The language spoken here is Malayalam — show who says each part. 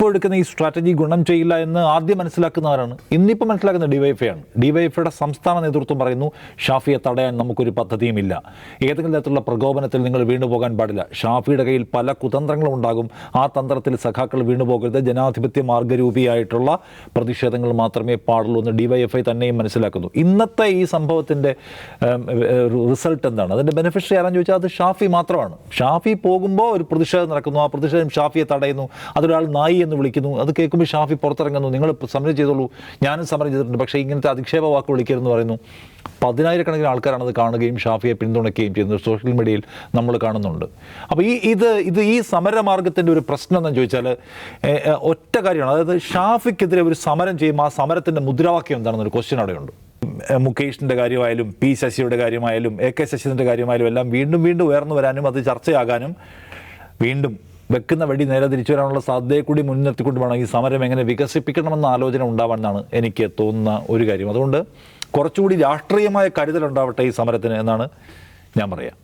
Speaker 1: ഇപ്പോൾ എടുക്കുന്ന ഈ സ്ട്രാറ്റജി ഗുണം ചെയ്യില്ല എന്ന് ആദ്യം മനസ്സിലാക്കുന്നവരാണ്. ഇന്നിപ്പോൾ മനസ്സിലാക്കുന്ന ഡിവൈഎഫ്ഐ ആണ്. ഡിവൈഎഫ്ഐയുടെ സംസ്ഥാന നേതൃത്വം പറയുന്നു ഷാഫിയെ തടയാൻ നമുക്കൊരു പദ്ധതിയുമില്ല. ഏതെങ്കിലും തരത്തിലുള്ള പ്രകോപനത്തിൽ നിങ്ങൾ വീണുപോകാൻ പാടില്ല. ഷാഫിയുടെ കയ്യിൽ പല കുതന്ത്രങ്ങളും ഉണ്ടാകും. ആ തന്ത്രത്തിൽ സഖാക്കൾ വീണുപോകരുത് ജനാധിപത്യ മാർഗരൂപിയായിട്ടുള്ള പ്രതിഷേധങ്ങൾ മാത്രമേ പാടുള്ളൂ എന്ന് ഡിവൈഎഫ്ഐ തന്നെയും മനസ്സിലാക്കുന്നു. ഇന്നത്തെ ഈ സംഭവത്തിന്റെ റിസൾട്ട് എന്താണ്? അതിന്റെ ബെനിഫിഷ്യറി ആരാന്ന് ചോദിച്ചാൽ അത് ഷാഫി മാത്രമാണ്. ഷാഫി പോകുമ്പോൾ ഒരു പ്രതിഷേധം നടക്കുന്നു. ആ പ്രതിഷേധം ഷാഫിയെ തടയുന്നു. അതൊരാൾ നായി എന്ന് വിളിക്കുന്നു. അത് കേൾക്കുമ്പോൾ ഷാഫി പുറത്തിറങ്ങുന്നു. നിങ്ങൾ സമരം ചെയ്തോളൂ. ഞാനും സമരം ചെയ്തിട്ടുണ്ട്. പക്ഷേ ഇങ്ങനത്തെ അധിക്ഷേപ വാക്ക് വിളിക്കരുതെന്ന് പറയുന്നു. പതിനായിരക്കണക്കിന് ആൾക്കാരാണ് അത് കാണുകയും ഷാഫിയെ പിന്തുണയ്ക്കുകയും ചെയ്യുന്നത്. സോഷ്യൽ മീഡിയയിൽ നമ്മൾ കാണുന്നുണ്ട്. അപ്പോൾ ഈ ഇത് ഇത് ഈ സമരമാർഗത്തിന്റെ ഒരു പ്രശ്നം എന്ന് ചോദിച്ചാൽ ഒറ്റ കാര്യമാണ്. അതായത് ഷാഫിക്കെതിരെ ഒരു സമരം ചെയ്യുമ്പോൾ ആ സമരത്തിന്റെ മുദ്രാവാക്യം എന്താണെന്നൊരു ക്വസ്റ്റ്യൻ അവിടെയുണ്ട് മുകേഷിന്റെ കാര്യമായാലും പി ശശിയുടെ കാര്യമായാലും എ കെ ശശീന്ദ്രന്റെ കാര്യമായാലും എല്ലാം വീണ്ടും വീണ്ടും ഉയർന്നു വരാനും അത് ചർച്ചയാകാനും വീണ്ടും വെക്കുന്ന വഴി നേരെ തിരിച്ചു വരാനുള്ള സാധ്യതയെ കൂടി മുൻനിർത്തിക്കൊണ്ട് വേണം ഈ സമരം എങ്ങനെ വികസിപ്പിക്കണമെന്ന ആലോചന ഉണ്ടാവാമെന്നാണ് എനിക്ക് തോന്നുന്ന ഒരു കാര്യം. അതുകൊണ്ട് കുറച്ചുകൂടി രാഷ്ട്രീയമായ കരുതലുണ്ടാവട്ടെ ഈ സമരത്തിന് എന്നാണ് ഞാൻ പറയാം.